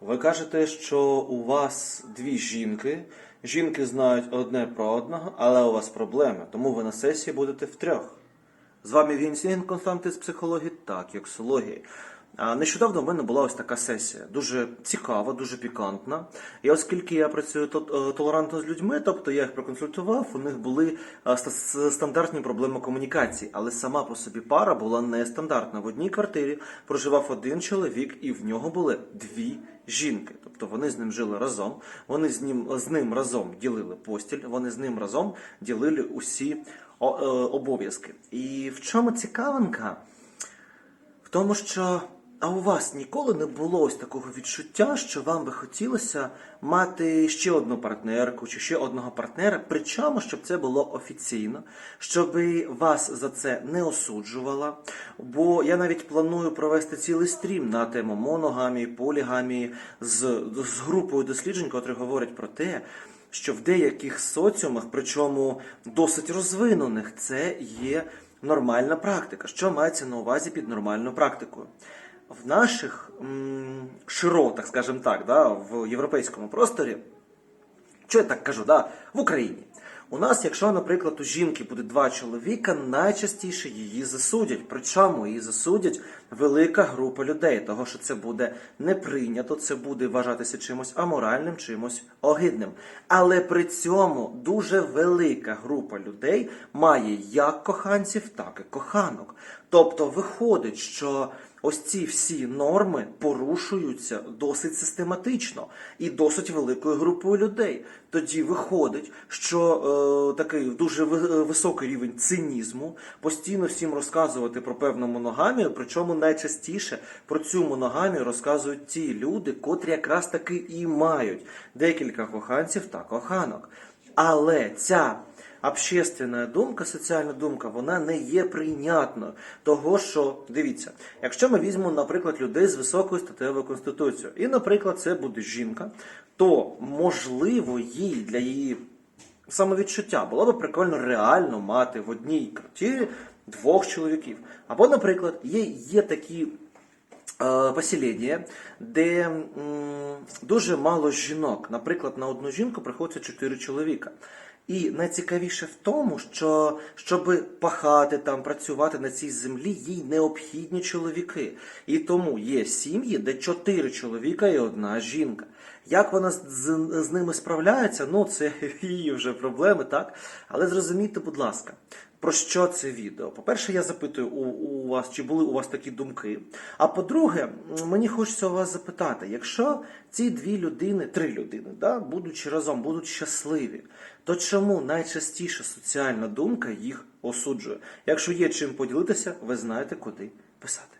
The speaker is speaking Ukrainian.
Ви кажете, що у вас дві жінки. Жінки знають одне про одного, але у вас проблеми, тому ви на сесії будете втрьох. З вами Вінсін Константин з психології, так, як сології. А нещодавно в мене була ось така сесія, дуже цікава, дуже пікантна. І оскільки я працюю е, толерантно з людьми, тобто я їх проконсультував, у них були е, стандартні проблеми комунікації, але сама по собі пара була нестандартна. В одній квартирі проживав один чоловік, і в нього були дві жінки. Тобто вони з ним жили разом, вони з ним, з ним разом ділили постіль, вони з ним разом ділили усі е, обов'язки. І в чому цікавинка? В тому, що а у вас ніколи не було ось такого відчуття, що вам би хотілося мати ще одну партнерку чи ще одного партнера, причому щоб це було офіційно, щоб вас за це не осуджувала. Бо я навіть планую провести цілий стрім на тему моногамії, полігамії з, з групою досліджень, котрі говорять про те, що в деяких соціумах, причому досить розвинених, це є нормальна практика. Що мається на увазі під нормальною практикою? В наших м, широтах, скажімо так, да, в європейському просторі, що я так кажу, да, в Україні. У нас, якщо, наприклад, у жінки буде два чоловіка, найчастіше її засудять. Причому її засудять велика група людей, того що це буде не прийнято, це буде вважатися чимось аморальним, чимось огидним. Але при цьому дуже велика група людей має як коханців, так і коханок. Тобто виходить, що ось ці всі норми порушуються досить систематично і досить великою групою людей. Тоді виходить, що е, такий дуже високий рівень цинізму, постійно всім розказувати про певну моногамію, причому найчастіше про цю моногамію розказують ті люди, котрі якраз таки і мають декілька коханців та коханок. Але ця общественна думка, соціальна думка, вона не є прийнятною. Того, що дивіться, якщо ми візьмемо, наприклад, людей з високою статевою конституцією, і, наприклад, це буде жінка, то можливо їй для її самовідчуття було б прикольно реально мати в одній квартирі двох чоловіків. Або, наприклад, є, є такі е, поселення, де м, дуже мало жінок. Наприклад, на одну жінку приходиться чотири чоловіка. І найцікавіше в тому, що щоб пахати там, працювати на цій землі, їй необхідні чоловіки. І тому є сім'ї, де чотири чоловіка і одна жінка. Як вона з, з, з ними справляється, ну це її вже проблеми, так? Але зрозумійте, будь ласка, про що це відео? По-перше, я запитую у, у вас, чи були у вас такі думки. А по-друге, мені хочеться у вас запитати, якщо ці дві людини, три людини, да, будучи разом, будуть щасливі, то чому найчастіше соціальна думка їх осуджує? Якщо є чим поділитися, ви знаєте, куди писати.